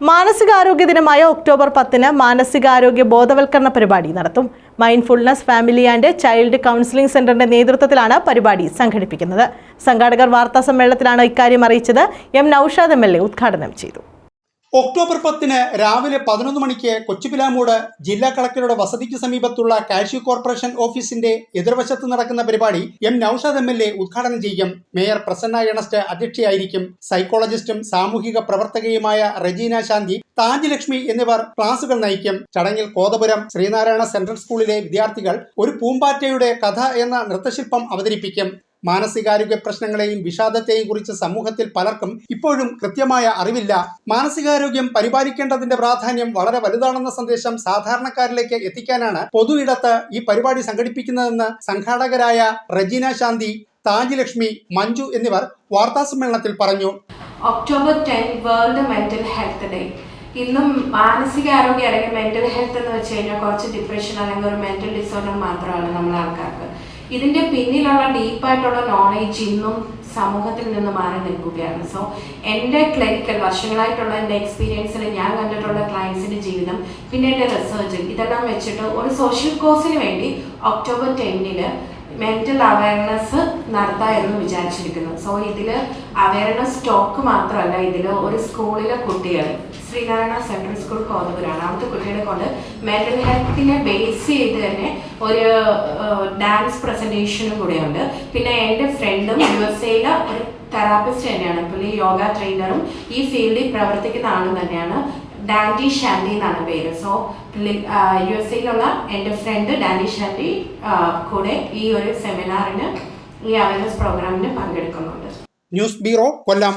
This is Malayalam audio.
മാനസികാരോഗ്യ ദിനമായ ഒക്ടോബർ പത്തിന് മാനസികാരോഗ്യ ബോധവൽക്കരണ പരിപാടി നടത്തും. Mindfulness family and child counselling സെന്ററിന്റെ നേതൃത്വത്തിലാണ് പരിപാടി സംഘടിപ്പിക്കുന്നത്. സംഘാടകർ വാർത്താ സമ്മേളനത്തിലാണ് ഇക്കാര്യം അറിയിച്ചത്. എം നൌഷാദ് എം ഉദ്ഘാടനം ചെയ്തു. ഒക്ടോബർ പത്തിന് രാവിലെ പതിനൊന്ന് മണിക്ക് കൊച്ചുപിലാമൂട് ജില്ലാ കളക്ടറുടെ വസതിക്ക് സമീപത്തുള്ള കാഷ്യൂ കോർപ്പറേഷൻ ഓഫീസിന്റെ എതിർവശത്ത് നടക്കുന്ന പരിപാടി M Naushad M L A ഉദ്ഘാടനം ചെയ്യും. മേയർ പ്രസന്ന എണസ്റ്റ് അധ്യക്ഷയായിരിക്കും. സൈക്കോളജിസ്റ്റും സാമൂഹിക പ്രവർത്തകയുമായ റജീന ശാന്തി താജ് ലക്ഷ്മി എന്നിവർ ക്ലാസുകൾ നയിക്കും. ചടങ്ങിൽ കോതപുരം ശ്രീനാരായണ സെൻട്രൽ സ്കൂളിലെ വിദ്യാർത്ഥികൾ ഒരു പൂമ്പാറ്റയുടെ കഥ എന്ന നൃത്തശില്പം അവതരിപ്പിക്കും. മാനസികാരോഗ്യ പ്രശ്നങ്ങളെയും വിഷാദത്തെയും കുറിച്ച് സമൂഹത്തിൽ പലർക്കും ഇപ്പോഴും കൃത്യമായ അറിവില്ല. മാനസികാരോഗ്യം പരിപാലിക്കേണ്ടതിന്റെ പ്രാധാന്യം വളരെ വലുതാണെന്ന സന്ദേശം സാധാരണക്കാരിലേക്ക് എത്തിക്കാനാണ് പൊതു ഇടത്ത് ഈ പരിപാടി സംഘടിപ്പിക്കുന്നതെന്ന് സംഘാടകരായ റജീന ശാന്തി താജിലക്ഷ്മി മഞ്ജു എന്നിവർ വാർത്താസമ്മേളനത്തിൽ പറഞ്ഞു. October ten world mental health day. ഇന്നും മാനസികാരോഗ്യം അല്ലെങ്കിൽ മെന്റൽ ഹെൽത്ത് എന്ന് വെച്ച് കഴിഞ്ഞാൽ കുറച്ച് ഡിപ്രഷൻ അല്ലെങ്കിൽ ഒരു മെന്റൽ ഡിസോർഡർ മാത്രമാണ് നമ്മൾ ആൾക്കാർക്ക്. ഇതിന്റെ പിന്നിലുള്ള ഡീപ്പായിട്ടുള്ള നോളേജ് ഇന്നും സമൂഹത്തിൽ നിന്ന് മാറി നിൽക്കുകയാണ്. സോ എന്റെ ക്ലിനിക്കൽ വർഷങ്ങളായിട്ടുള്ള എന്റെ എക്സ്പീരിയൻസിൽ ഞാൻ കണ്ടിട്ടുള്ള ക്ലയൻസിന്റെ ജീവിതം പിന്നെ എന്റെ റിസർച്ച് ഇതെല്ലാം വെച്ചിട്ട് ഒരു സോഷ്യൽ കോസിന് വേണ്ടി ഒക്ടോബർ ടെന്നിന് മെന്റൽ അവയർനെസ് നടത്താം എന്ന് വിചാരിച്ചിരിക്കുന്നു. സോ ഇതിൽ അവയർനെസ് സ്റ്റോക്ക് മാത്രമല്ല ഇതിൽ ഒരു സ്കൂളിലെ കുട്ടികൾ ശ്രീനാരായണ സെൻട്രൽ സ്കൂൾ കോതപുരാണ് അവിടുത്തെ കുട്ടികളെ കൊണ്ട് മെന്റൽ ഹെൽത്തിനെ ബേസ് ചെയ്ത് തന്നെ ഒരു ഡാൻസ് പ്രസന്റേഷനും കൂടെയുണ്ട്. പിന്നെ എന്റെ ഫ്രണ്ടും യു എസ് എയിലെ ഒരു തെറാപ്പിസ്റ്റ് തന്നെയാണ്. പുള്ളി യോഗ ട്രെയിനറും ഈ ഫീൽഡിൽ പ്രവർത്തിക്കുന്ന ആളും തന്നെയാണ്. ഡാൻഡി ഷാൻഡി എന്നാണ് പേര്. സോ യു എസ് എയിലുള്ള എന്റെ ഫ്രണ്ട് ഡാൻഡി ഷാൻഡി കൂടെ ഈ ഒരു സെമിനാറിന് ഈ അവയർനെസ് പ്രോഗ്രാമിന് പങ്കെടുക്കുന്നുണ്ട്. News bureau Kollam.